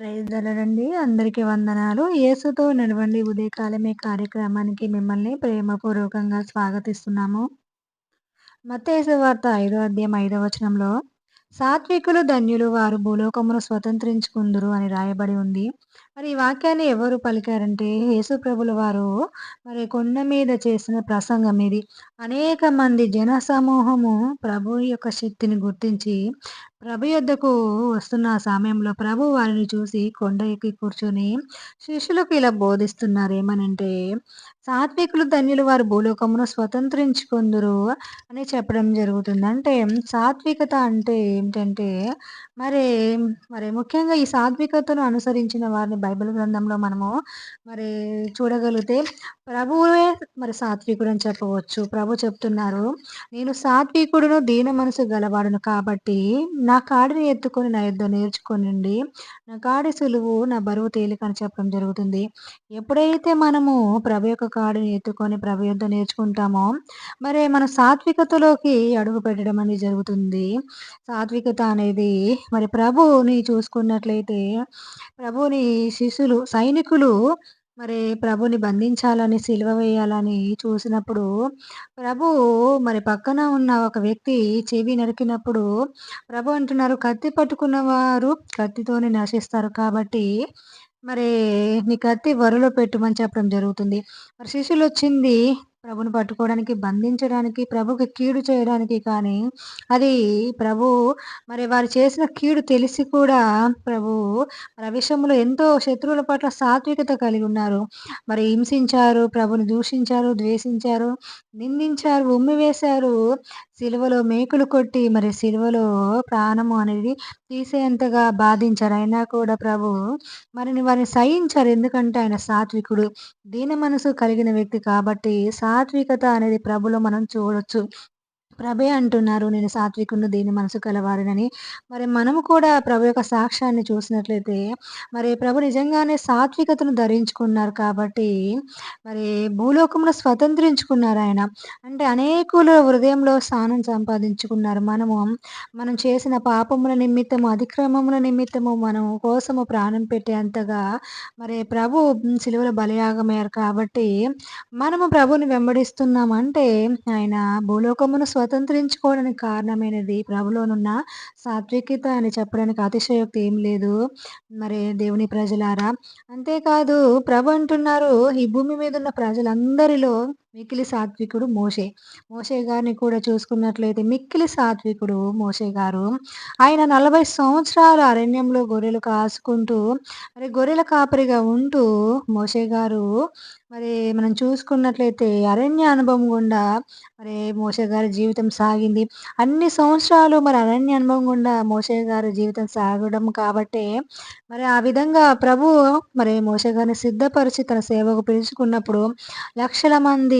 Praise అందరికీ వందనాలు. యేసుతో నడవండి ఉదయకాలమే కార్యక్రమానికి మిమ్మల్ని ప్రేమపూర్వకంగా స్వాగతిస్తున్నాము. మతేసు వార్త ఐదో అధ్యాయం ఐదో వచనంలో సాత్వికులు ధన్యులు వారు భూలోకమును స్వతంత్రించుకుందురు అని రాయబడి ఉంది. మరి ఈ వాక్యాన్ని ఎవరు పలికారంటే యేసు ప్రభుల వారు మరి కొండ మీద చేసిన ప్రసంగం ఇది. అనేక మంది జన సమూహము ప్రభు యొక్క శక్తిని గుర్తించి ప్రభు యొద్దకు వస్తున్న సమయంలో ప్రభు వారిని చూసి కొండ ఎక్కి కూర్చొని శిష్యులకు ఇలా బోధిస్తున్నారు ఏమనంటే సాత్వికులు ధన్యులు వారు భూలోకమును స్వతంత్రించుకుందరు అని చెప్పడం జరుగుతుంది. అంటే సాత్వికత అంటే ఏమిటంటే మరి మరి ముఖ్యంగా ఈ సాత్వికతను అనుసరించిన వారిని బైబిల్ గ్రంథంలో మనము మరి చూడగలిగితే ప్రభువే మరి సాత్వికుడు అని చెప్పవచ్చు. ప్రభు చెప్తున్నారు నేను సాత్వికుడును దీన మనసు గలవాడును కాబట్టి నా కాడిని ఎత్తుకొని నా యుద్ధం నేర్చుకొనండి నా కాడి సులువు నా బరువు తేలిక అని చెప్పడం జరుగుతుంది. ఎప్పుడైతే మనము ప్రభు యొక్క కాడిని ఎత్తుకొని ప్రభు యుద్ధం నేర్చుకుంటామో మరి మన సాత్వికతలోకి అడుగు పెట్టడం అనేది జరుగుతుంది. సాత్వికత అనేది మరి ప్రభుని చూసుకున్నట్లయితే ప్రభుని శిష్యులు సైనికులు మరి ప్రభుని బంధించాలని సిలువ వేయాలని చూసినప్పుడు ప్రభు మరి పక్కన ఉన్న ఒక వ్యక్తి చెవి నరికినప్పుడు ప్రభు అంటున్నారు కత్తి పట్టుకున్న వారు కత్తితోనే నశిస్తారు కాబట్టి మరి నీ కత్తి వరలో పెట్టుమని చెప్పడం జరుగుతుంది. మరి శిష్యులు వచ్చింది ప్రభుని పట్టుకోవడానికి బంధించడానికి ప్రభుకి కీడు చేయడానికి కానీ అది ప్రభు మరి వారు చేసిన కీడు తెలిసి కూడా ప్రభు మరి విషయంలో ఎంతో శత్రువుల పట్ల సాత్వికత కలిగి ఉన్నారు. మరి హింసించారు ప్రభుని దూషించారు ద్వేషించారు నిందించారు ఉమ్మివేశారు సిలువలో మేకులు కొట్టి మరి సిలువలో ప్రాణము అనేది తీసేంతగా బాధించారు. అయినా కూడా ప్రభు మరిని వారిని సహించారు. ఎందుకంటే ఆయన సాత్వికుడు దీన మనసు కలిగిన వ్యక్తి కాబట్టి సాత్వికత అనేది ప్రభులో మనం చూడొచ్చు. ప్రభే అంటున్నారు నేను సాత్వికును దీని మనసు కలవారినని మరి మనము కూడా ప్రభు యొక్క సాక్ష్యాన్ని చూసినట్లయితే మరి ప్రభు నిజంగానే సాత్వికతను ధరించుకున్నారు కాబట్టి మరి భూలోకమును స్వతంత్రించుకున్నారు ఆయన. అంటే అనేకుల హృదయంలో స్థానం సంపాదించుకున్నారు. మనము మనం చేసిన పాపముల నిమిత్తము అతిక్రమముల నిమిత్తము మనం కోసము ప్రాణం పెట్టేంతగా మరి ప్రభు సిలువల బలియాగమయ్యారు కాబట్టి మనము ప్రభుని వెంబడిస్తున్నామంటే ఆయన భూలోకమును స్వతంత్రించుకోవడానికి కారణమైనది ప్రభులోనున్న సాత్వికత అని చెప్పడానికి అతిశయోక్తి ఏం లేదు. మరి దేవుని ప్రజలారా అంతేకాదు ప్రభు అంటున్నారు ఈ భూమి మీద ఉన్న ప్రజలందరిలో మిక్కిలి సాత్వికుడు మోషే. మోషే గారిని కూడా చూసుకున్నట్లయితే మిక్కిలి సాత్వికుడు మోషే గారు. ఆయన నలభై సంవత్సరాలు అరణ్యంలో గొర్రెలు కాసుకుంటూ మరి గొర్రెల కాపరిగా ఉంటూ మోషే గారు మరి మనం చూసుకున్నట్లయితే అరణ్య అనుభవం గుండా మరి మోషే గారి జీవితం సాగింది. అన్ని సంవత్సరాలు మరి అరణ్య అనుభవం గుండా మోషే గారి జీవితం సాగడం కాబట్టే మరి ఆ విధంగా ప్రభు మరి మోషే గారిని సిద్ధపరిచి తన సేవకు పిలుచుకున్నప్పుడు లక్షల మంది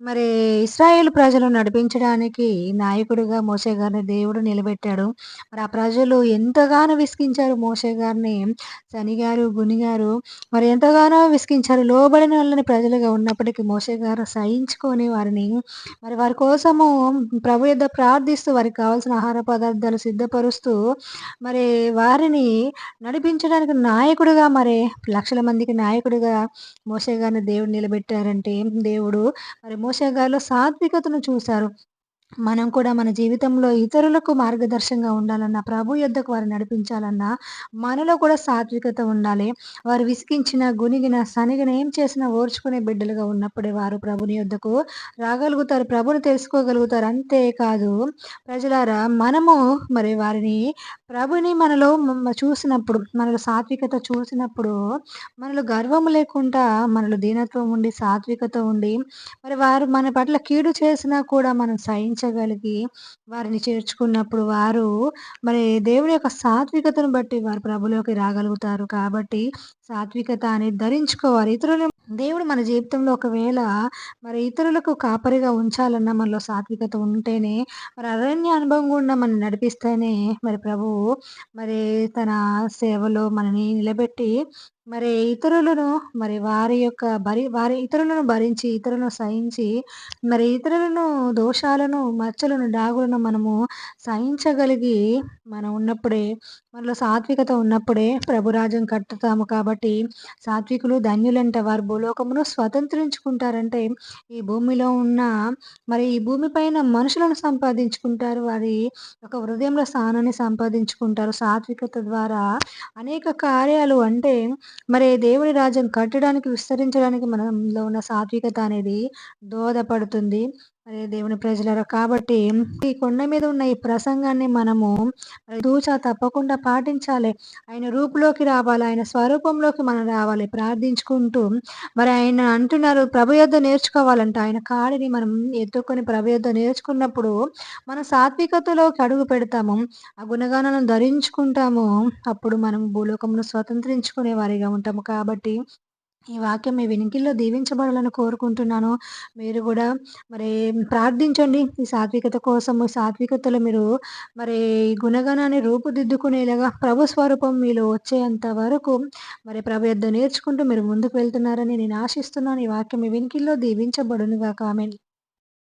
మరి ఇస్రాయేల్ ప్రజలను నడిపించడానికి నాయకుడిగా మోసే గారిని దేవుడు నిలబెట్టాడు. మరి ఆ ప్రజలు ఎంతగానో విసిగించారు మోసే గారిని. శనిగారు, గునిగారు మరి ఎంతగానో విసిగించారు. లోబడిన వాళ్ళని ప్రజలుగా ఉన్నప్పటికీ మోసే గారు సహించుకొని వారిని మరి వారి కోసము ప్రభు యొద్ద ప్రార్థిస్తూ వారికి కావాల్సిన ఆహార పదార్థాలు సిద్ధపరుస్తూ మరి వారిని నడిపించడానికి నాయకుడిగా మరి లక్షల మందికి నాయకుడిగా మోషే గారిని దేవుడు నిలబెట్టారంటే దేవుడు మరి మోషే గారిలో సాత్వికతను చూశారు. మనం కూడా మన జీవితంలో ఇతరులకు మార్గదర్శంగా ఉండాలన్నా, ప్రభు యొద్దకు వారిని నడిపించాలన్నా మనలో కూడా సాత్వికత ఉండాలి. వారు విసిగించిన, గునిగిన, సనిగిన ఏం చేసినా ఓర్చుకునే బిడ్డలుగా ఉన్నప్పుడే వారు ప్రభుని యొద్దకు రాగలుగుతారు. ప్రభుని తెలుసుకోగలుగుతారు. అంతేకాదు ప్రజలారా మనము మరి వారిని ప్రభుని మనలో చూసినప్పుడు మనలో సాత్వికత చూసినప్పుడు మనలో గర్వం లేకుండా మనలో దీనత్వం ఉండి సాత్వికత ఉండి మరి వారు మన పట్ల కీడు చేసినా కూడా మనం సహించగలిగి వారిని చేర్చుకున్నప్పుడు వారు మరి దేవుని యొక్క సాత్వికతను బట్టి వారు ప్రభులోకి రాగలుగుతారు. కాబట్టి సాత్వికత అనేది ధరించుకోవాలి. ఇతరులు దేవుడు మన జీవితంలో ఒకవేళ మరి ఇతరులకు కాపరిగా ఉంచాలన్న మనలో సాత్వికత ఉంటేనే మరి అరణ్య అనుభవం గుండా మనం నడిపిస్తేనే మరి ప్రభువు మరి తన సేవలో మనని నిలబెట్టి మరి ఇతరులను మరి వారి యొక్క భరి వారి ఇతరులను భరించి, ఇతరులను సహించి, మరి ఇతరులను దోషాలను, మచ్చలను, డాగులను మనము సహించగలిగి మనం ఉన్నప్పుడే, మనలో సాత్వికత ఉన్నప్పుడే ప్రభురాజ్యం కట్టుతాము కాబట్టి, సాత్వికులు ధన్యులంట వారు భూలోకమును స్వతంత్రించుకుంటారంటే, ఈ భూమిలో ఉన్న మరి ఈ భూమి పైన మనుషులను సంపాదించుకుంటారు. వారి ఒక హృదయంలో స్థానాన్ని సంపాదించుకుంటారు. సాత్వికత ద్వారా అనేక కార్యాలు అంటే మరి దేవుని రాజ్యం కట్టడానికి, విస్తరించడానికి మనలో ఉన్న సాత్వికత అనేది దోహదపడుతుంది. మరి దేవుని ప్రజలరా కాబట్టి ఈ కొండ మీద ఉన్న ఈ ప్రసంగాన్ని మనము తూచా తప్పకుండా పాటించాలి. ఆయన రూపులోకి రావాలి. ఆయన స్వరూపంలోకి మనం రావాలి. ప్రార్థించుకుంటూ మరి ఆయన అంటున్నారు ప్రభు యొద్ద నేర్చుకోవాలంట. ఆయన కాడిని మనం ఎత్తుకొని ప్రభు యొద్ద నేర్చుకున్నప్పుడు మన సాత్వికతలోకి అడుగు పెడతాము. ఆ గుణగానాలను ధరించుకుంటాము. అప్పుడు మనం భూలోకమును స్వతంత్రించుకునే వారిగా ఉంటాము. కాబట్టి ఈ వాక్యం మీ వెనుకల్లో దీవించబడాలని కోరుకుంటున్నాను. మీరు కూడా మరి ప్రార్థించండి. ఈ సాత్వికత కోసము సాత్వికతలో మీరు మరి గుణగణాన్ని రూపుదిద్దుకునేలాగా ప్రభు స్వరూపం మీలో వచ్చేంత వరకు మరి ప్రభు యొద్ద నేర్చుకుంటూ మీరు ముందుకు వెళ్తున్నారని నేను ఆశిస్తున్నాను. ఈ వాక్యం మీ వెనుకల్లో దీవించబడును కాక ఆమె